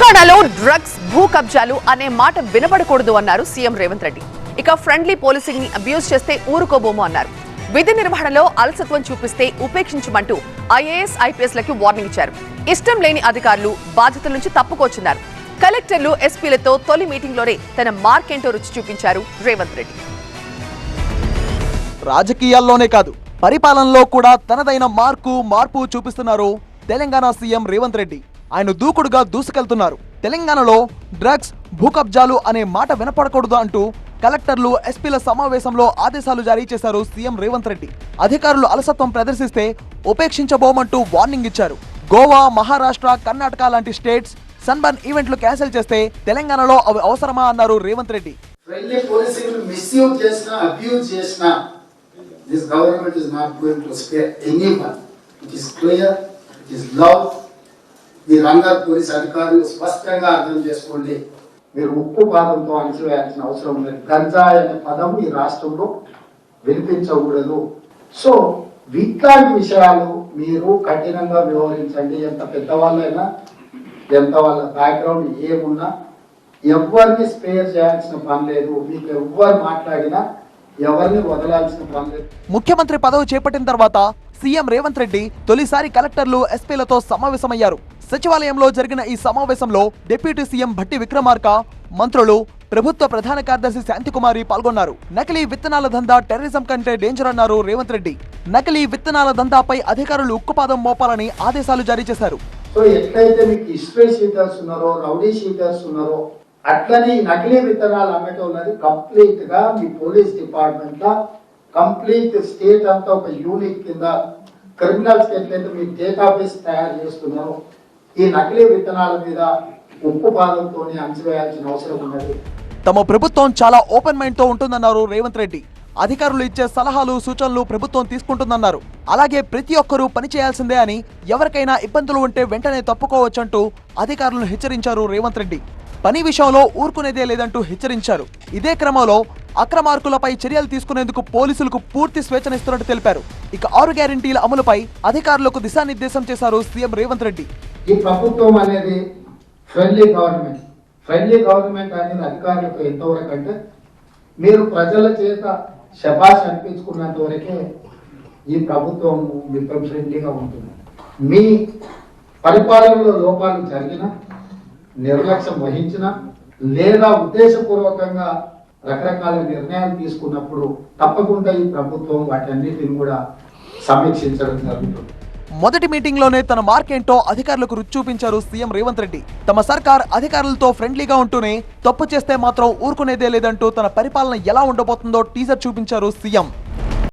తెలంగాణలో డ్రగ్స్ భూ కబ్జాలు అనే మాట వినపడకూడదు అన్నారు సీఎం రేవంత్ రెడ్డి. ఇక ఫ్రెండ్లీ పోలీసింగ్ని అబ్యూస్ చేస్తే ఊరుకోబోము అన్నారు. విధి నిర్వహణలో అలసత్వం చూపిస్తే ఉపేక్షించమంటూ ఐఏఎస్ ఐపీఎస్ లకి వార్నింగ్ ఇచ్చారు. ఇష్టం లేని అధికారులు బాధ్యతల నుంచి తప్పుకొచ్చున్నారు కలెక్టర్లు ఎస్పీలతో తొలి మీటింగ్లోనే తన మార్కేంటో రుచి చూపించారు రేవంత్ రెడ్డి. రాజకీయాల్లోనే కాదు పరిపాలనలో కూడా తనదైన మార్కు మార్పు చూపిస్తున్నారు తెలంగాణ సీఎం రేవంత్ రెడ్డి. ఆయన దూకుడుగా దూసుకెళ్తున్నారు. తెలంగాణలో డ్రగ్స్ భూకబ్జాలు అనే మాట వినపడకూడదు అంటూ కలెక్టర్లు ఎస్పీల సమావేశంలో ఆదేశాలు జారీ చేశారు సీఎం రేవంత్ రెడ్డి. అధికారులు అలసత్వం ప్రదర్శిస్తే ఉపేక్షించబోమంటూ వార్నింగ్ ఇచ్చారు. గోవా మహారాష్ట్ర కర్ణాటక లాంటి స్టేట్స్ సన్బర్న్ ఈవెంట్లు క్యాన్సిల్ చేస్తే తెలంగాణలో అవి అవసరమా అన్నారు Revanth Reddy. Friendly policing misuse చేసినా అబ్యూజ్ చేసినా this government is not going to spare anyone it clear it love మీరందరూ పోలీస్ అధికారులు స్పష్టంగా అర్థం చేసుకోండి. మీరు ఉప్పు పాదంతో అణచివేయాల్సిన అవసరం లేదు. గంజాయి అనే పదం ఈ రాష్ట్రంలో వినిపించకూడదు. సో ఇట్లాంటి విషయాలు మీరు కఠినంగా వ్యవహరించండి. ఎంత పెద్దవాళ్ళైనా ఎంత వాళ్ళ బ్యాక్గ్రౌండ్ ఏమున్నా ఎవరిని స్పేర్ చేయాల్సిన పని లేదు. మీకు ఎవ్వరు మాట్లాడినా ఎవరిని వదలాల్సిన పని లేదు. ముఖ్యమంత్రి పదవి చేపట్టిన తర్వాత సీఎం రేవంత్ రెడ్డి తొలిసారి కలెక్టర్లు ఎస్పీలతో సమావేశమయ్యారు. సచివాలయంలో జరిగిన ఈ సమావేశంలో డిప్యూటీ సీఎం భట్టి విక్రమార్క మంత్రులు ప్రభుత్వ ప్రధాన కార్యదర్శి శాంతికుమారి పాల్గొన్నారు. నకిలీ విత్తనాల దందా టెర్రరిజం కంటే డేంజర్ అన్నారు రేవంత్ రెడ్డి. నకిలీ విత్తనాల దందాపై అధికారులు ఉక్కుపాదం మోపాలని ఆదేశాలు జారీ చేశారు. సో ఎట్లయితే మీకు ఇస్ట్రే షీటర్స్ ఉన్నారో రౌడీ షీటర్స్ ఉన్నారో అట్లనే నకిలీ విత్తనాలు అమ్మటం ఉన్నది కంప్లీట్గా మీ పోలీస్ డిపార్ట్మెంట్ లా కంప్లీట్ స్టేట్ అంతా ఒక యూనిట్ కింద క్రిమినల్స్ ఎట్లయితే మీ డేటాబేస్ తయారు చేస్తున్నారో ఈ నకిలీ విత్తనాల మీద ఉప్పు పాదంతో అంచివేయాల్సిన అవసరం ఉన్నది. తమ ప్రభుత్వం చాలా ఓపెన్ మైండ్తో ఉంటుందన్నారు రేవంత్ రెడ్డి. అధికారులు ఇచ్చే సలహాలు సూచనలు ప్రభుత్వం తీసుకుంటుందన్నారు. అలాగే ప్రతి ఒక్కరూ పని చేయాల్సిందే అని ఎవరికైనా ఇబ్బందులు ఉంటే వెంటనే తప్పుకోవచ్చంటూ అధికారులను హెచ్చరించారు రేవంత్ రెడ్డి. పని విషయంలో ఊరుకునేదే లేదంటూ హెచ్చరించారు. ఇదే క్రమంలో అక్రమార్కులపై చర్యలు తీసుకునేందుకు పోలీసులకు పూర్తి స్వేచ్ఛనిస్తున్నట్టు తెలిపారు. ఇక ఆరు గ్యారంటీల అమలుపై అధికారులకు దిశానిర్దేశం చేశారు సీఎం రేవంత్ రెడ్డి. ఈ ప్రభుత్వం అనేది ఫ్రెండ్లీ గవర్నమెంట్ ఫ్రెండ్లీ గవర్నమెంట్ అనేది అధికారులకు ఎంతవరకు అంటే మీరు ప్రజల చేత శబాష్ అనిపించుకున్నంత వరకే ఈ ప్రభుత్వం మీతో ఫ్రెండ్లీగా ఉంటుంది. మీ పరిపాలనలో లోపాలు జరిగిన నిర్లక్ష్యం వహించిన లేదా ఉద్దేశపూర్వకంగా రకరకాల నిర్ణయాలు తీసుకున్నప్పుడు తప్పకుండా ఈ ప్రభుత్వం వాటన్నిటిని కూడా సమీక్షించడం జరుగుతుంది. మొదటి మీటింగ్లోనే తన మార్కేంటో అధికారులకు రుచి చూపించారు సీఎం రేవంత్ రెడ్డి. తమ సర్కార్ అధికారులతో ఫ్రెండ్లీగా ఉంటూనే తప్పు చేస్తే మాత్రం ఊరుకునేదే లేదంటూ తన పరిపాలన ఎలా ఉండబోతుందో టీజర్ చూపించారు సీఎం.